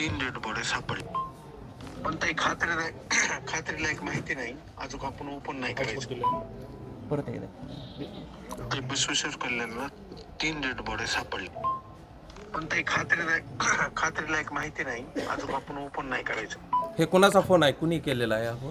तीन dead body सापडले. पण काही खात्री नाही खात्रीलायक माहिती नाही. अजून आपण ओपन नाही करायचं. परत एकदा. तरी विश्वेश्वर कल्याणला तीन डेड बॉडी सापडले. पण काही खात्री नाही खात्रीलायक माहिती नाही. अजून आपण ओपन नाही करायचं. हे कोणाचा फोन आहे? कुणी केलेला आहे हा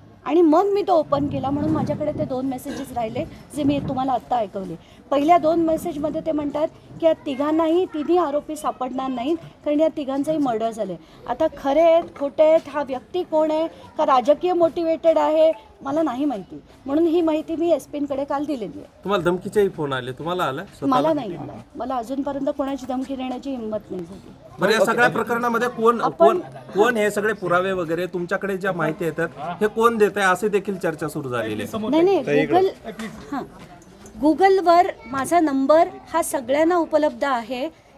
आणि मग मी तो ओपन केला म्हणून माझ्याकडे ते दोन मेसेजेस राहिले जे मी तुम्हाला आत्ता ऐकवले. पहिल्या दोन मेसेजमध्ये ते म्हणतात की या तिघांनाही तिन्ही आरोपी सापडणार नाहीत कारण या तिघांचंही मर्डर झाले आता खरे आहेत खोटे आहेत हा व्यक्ती कोण आहे का राजकीय मोटिवेटेड आहे मला नाही माहिती. म्हणून ही माहिती मी एस पींकडे काल दिलेली आहे. तुम्हाला धमकीचेही फोन आले. तुम्हाला आला? मला नाही आला. मला अजूनपर्यंत कोणाची धमकी देण्याची हिंमत नाही झाली. बरं या सगळ्या प्रकरणामध्ये कोण कोण कोण हे सगळे पुरावे वगैरे तुमच्याकडे ज्या माहिती येतात हे कोण देत आहे असे देखील चर्चा सुरू झालेली आहे. नाही नाही गुगल हां. गुगलवर माझा नंबर हा सगळ्यांना उपलब्ध आहे.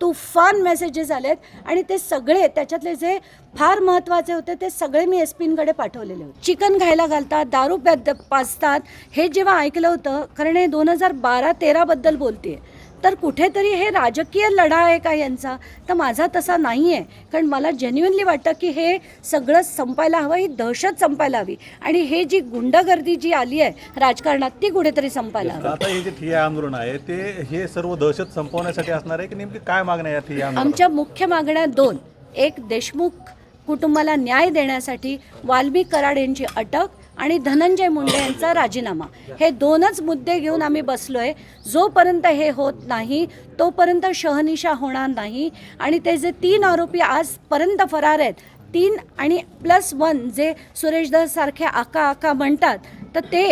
तुफान मेसेजेस आलेत. आणि ते सगळे त्याच्यातले जे फार महत्त्वाचे होते ते सगळे मी एस पींकडे पाठवलेले होते. चिकन खायला घालतात दारू प्या पाजतात. हे जेव्हा ऐकलं होतं कारण हे दोन हजार बारा तेराबद्दल बोलते आहे तर कुठेतरी हे राजकीय लढा आहे का यांचा? तर माझा तसा नाही आहे कारण मला जेन्युनली वाटतं की हे सगळं संपायला हवं ही दहशत संपायला हवी. आणि हे जी गुंडगर्दी जी आली आहे राजकारणात ती कुठेतरी संपायला हवी. आता हे जे ठिय्या आंदोलन आहे ते हे सर्व दहशत संपवण्यासाठी असणार आहे की नेमकी काय मागण्या या ठिय्या आंदोलन आमच्या मुख्य मागण्या दोन. एक देशमुख कुटुंबाला न्याय देण्यासाठी वाल्मिक कराड यांची अटक. आणि धनंजय मुंडे यांचा राजीनामा. हे दोनच मुद्दे घेऊन आम्ही बसलो आहे जोपर्यंत हे होत नाही तोपर्यंत शहनिशा होणार नाही. आणि ते जे तीन आरोपी आजपर्यंत फरार आहेत तीन आणि प्लस वन जे सुरेश सारखे आका आका म्हणतात तर ते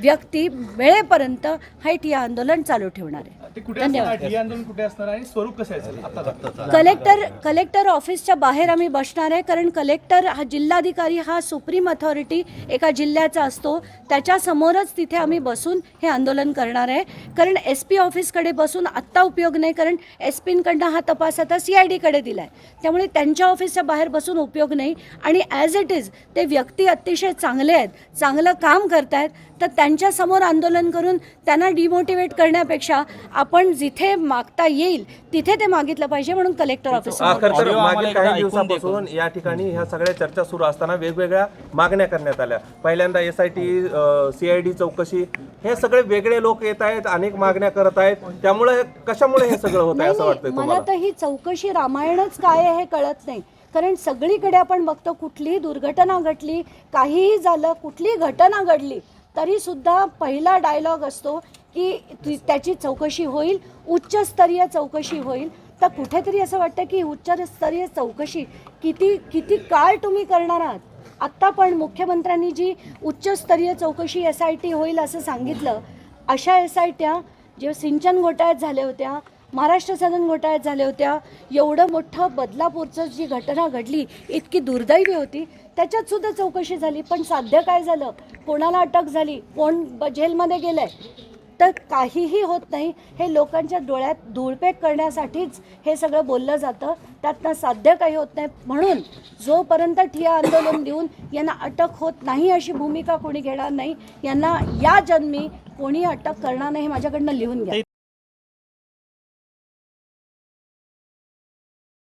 व्यक्ती वेळेपर्यंत हे ठिय्या आंदोलन चालू ठेवणार आहे. धन्यवाद. कलेक्टर कलेक्टर ऑफिसच्या बाहेर आम्ही बसणार आहे कारण कलेक्टर हा जिल्हाधिकारी हा सुप्रीम अथॉरिटी एका जिल्ह्याचा असतो. त्याच्या समोरच तिथे आम्ही बसून हे आंदोलन करणार आहे. कारण एस पी ऑफिसकडे बसून आत्ता उपयोग नाही कारण एस पींकडनं हा तपास आता सी आय डीकडे दिला आहे त्यामुळे त्यांच्या ऑफिसच्या बाहेर बसून उपयोग नाही. आणि ॲज इट इज ते व्यक्ती अतिशय चांगले आहेत चांगलं काम करतायत. तर त्यांच्यासमोर आंदोलन करून त्यांना डिमोटिवेट करण्यापेक्षा आपण जिथे मागता येईल तिथे ते मागितलं पाहिजे म्हणून कलेक्टर ऑफिस तर मागील काही दिवसापासून या ठिकाणी ह्या सगळ्या चर्चा सुरू असताना वेगवेगळ्या मागण्या करण्यात आल्या. पहिल्यांदा एस आय टी सीआयडी चौकशी हे सगळे वेगळे लोक येत आहेत अनेक मागण्या करत आहेत. त्यामुळे कशामुळे हे सगळं होत आहे असं वाटतंय नाही, मला तर ही चौकशी रामायणच काय आहे हे कळत नाही. कारण सगळीकडे आपण बघतो कुठलीही दुर्घटना घडली काहीही झालं कुठलीही घटना घडली तरीसुद्धा पहिला डायलॉग असतो की त्याची चौकशी होईल उच्चस्तरीय चौकशी होईल. तर कुठेतरी असं वाटतं की उच्चस्तरीय चौकशी किती किती काळ तुम्ही करणार आहात? आत्ता पण मुख्यमंत्र्यांनी जी उच्चस्तरीय चौकशी एस आय टी होईल असं सांगितलं अशा एस आय ट्या जेव्हा सिंचन घोटाळ्यात झाल्या होत्या महाराष्ट्र सदन घोटाळ्यात झाल्या होत्या. एवढं मोठं बदलापूरचं जी घटना घडली इतकी दुर्दैवी होती. त्याच्यातसुद्धा चौकशी झाली पण साध्य काय झालं? कोणाला अटक झाली? कोण जेलमध्ये गेलं आहे तर काहीही होत नाही. हे लोकांच्या डोळ्यात धूळपेक करण्यासाठीच हे सगळं बोललं जातं. त्यातनं साध्य काही होत नाही. म्हणून जोपर्यंत ठिया आंदोलन देऊन यांना अटक होत नाही अशी भूमिका कोणी घेणार नाही यांना या जन्मी कोणी अटक करणार नाही हे माझ्याकडनं लिहून घ्या.